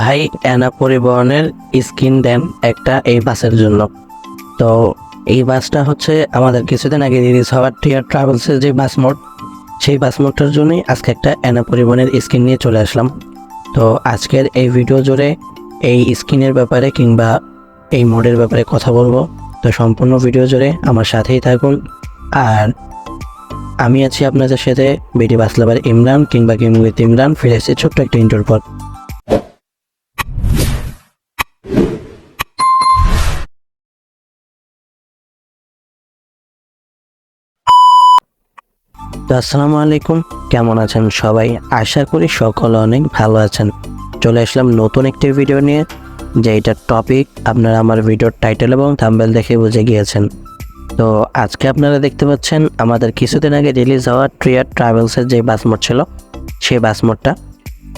ভাই অ্যানা পরিবহনের স্কিন দেন একটা এই বাসের জন্য। তো এই বাসটা হচ্ছে আমাদের কিছুদিন আগে রিলিজ হওয়ার টিয়ার ট্রাভেলসের যে বাস মোড, সেই বাস মোডটার জন্যই আজকে একটা অ্যানা পরিবহনের স্কিন নিয়ে চলে আসলাম। তো আজকের এই ভিডিও জুড়ে এই স্কিনের ব্যাপারে কিংবা এই মোডের ব্যাপারে কথা বলব। তো সম্পূর্ণ ভিডিও জুড়ে আমার সাথেই থাকুন। আর আমি আছি আপনাদের সাথে বিডি বাসলাবার ইমরান কিংবা উইথ ইমরান ফিরে এসেছি ছোট্ট একটা ইন্টোর আসসালামু আলাইকুম। কেমন আছেন সবাই? আশা করি সকলে অনেক ভালো আছেন। চলে আসলাম নতুন একটি ভিডিও নিয়ে যে এটার টপিক আপনারা আমার ভিডিওর টাইটেল এবং থাম্বেল দেখে বুঝে গিয়েছেন। তো আজকে আপনারা দেখতে পাচ্ছেন, আমাদের কিছুদিন আগে রিলিজ হওয়া ট্রিয়ার ট্রাভেলসের যে বাস মোড ছিল, সেই বাস মোডটা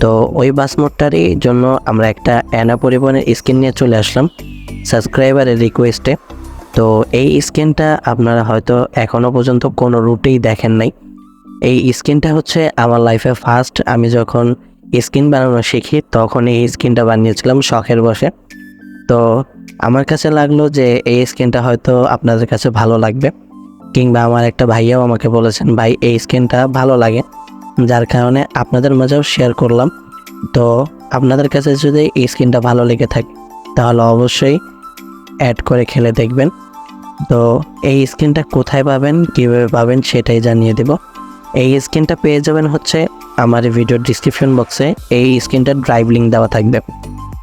তো ওই বাস মোডটারই জন্য আমরা একটা অ্যানা পরিবহনের স্ক্রিন নিয়ে চলে আসলাম সাবস্ক্রাইবারের রিকোয়েস্টে তো এই স্ক্রিনটা আপনারা হয়তো এখনও পর্যন্ত কোনো রুটেই দেখেন নাই। এই স্কিনটা হচ্ছে আমার লাইফে ফার্স্ট আমি যখন স্কিন বানানো শিখি তখন এই স্কিনটা বানিয়েছিলাম শখের বসে। তো আমার কাছে লাগল যে এই স্কিনটা হয়তো আপনাদের কাছে ভালো লাগবে। কিংবা আমার একটা ভাইয়াও আমাকে বলেছেন, ভাই, এই স্কিনটা ভালো লাগে। যার কারণে আপনাদের মাঝেও শেয়ার করলাম। তো আপনাদের কাছে যদি এই স্কিনটা ভালো লেগে থাকে, তাহলে অবশ্যই অ্যাড করে খেলে দেখবেন। তো এই স্কিনটা কোথায় পাবেন, কীভাবে পাবেন সেটাই জানিয়ে দেব। এই স্ক্রিনটা পেয়ে যাবেন হচ্ছে আমার ভিডিওর ডিসক্রিপশন বক্সে এই স্ক্রিনটার ড্রাইভ লিঙ্ক দেওয়া থাকবে।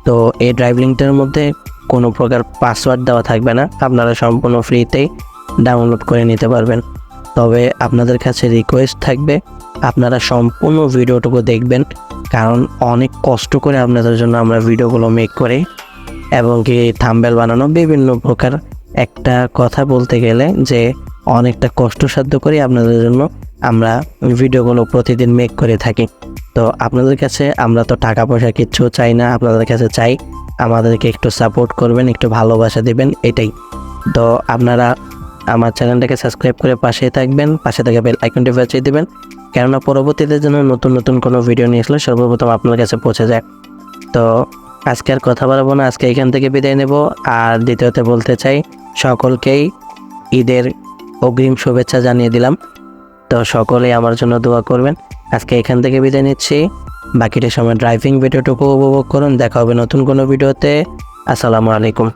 তো এই ড্রাইভ লিঙ্কটার মধ্যে কোনো প্রকার পাসওয়ার্ড দেওয়া থাকবে না। আপনারা সম্পূর্ণ ফ্রিতেই ডাউনলোড করে নিতে পারবেন। তবে আপনাদের কাছে রিকোয়েস্ট থাকবে, আপনারা সম্পূর্ণ ভিডিওটুকু দেখবেন, কারণ অনেক কষ্ট করে আপনাদের জন্য আমরা ভিডিওগুলো মেক করি। এবং কি থাম্বেল বানানো বিভিন্ন প্রকার একটা কথা বলতে গেলে যে অনেকটা কষ্টসাধ্য করে আপনাদের জন্য আমরা ভিডিওগুলো প্রতিদিন মেক করে থাকি। তো আপনাদের কাছে আমরা তো টাকা পয়সা কিচ্ছু চাই না, আপনাদের কাছে চাই আমাদেরকে একটু সাপোর্ট করবেন, একটু ভালোবাসা দেবেন, এটাই। তো আপনারা আমার চ্যানেলটাকে সাবস্ক্রাইব করে পাশে থাকবেন, পাশে থেকে বেল আইকনটি বাজিয়ে দেবেন। কেননা পরবর্তীতে যেন নতুন নতুন কোনো ভিডিও নিয়ে আসলে সর্বপ্রথম আপনার কাছে পৌঁছে যায়। তো আজকে আর কথা বলব না, আজকে এখান থেকে বিদায় নেব। আর দ্বিতীয়তে বলতে চাই, সকলকেই ঈদের অগ্রিম শুভেচ্ছা জানিয়ে দিলাম। তো সকলেই আমার জন্য দোয়া করবেন। আজকে এখান থেকে বিদায় নিচ্ছি। বাকিটা সময় ড্রাইভিং ভিডিওটুকু উপভোগ করুন। দেখা হবে নতুন কোনো ভিডিওতে আসসালামু আলাইকুম।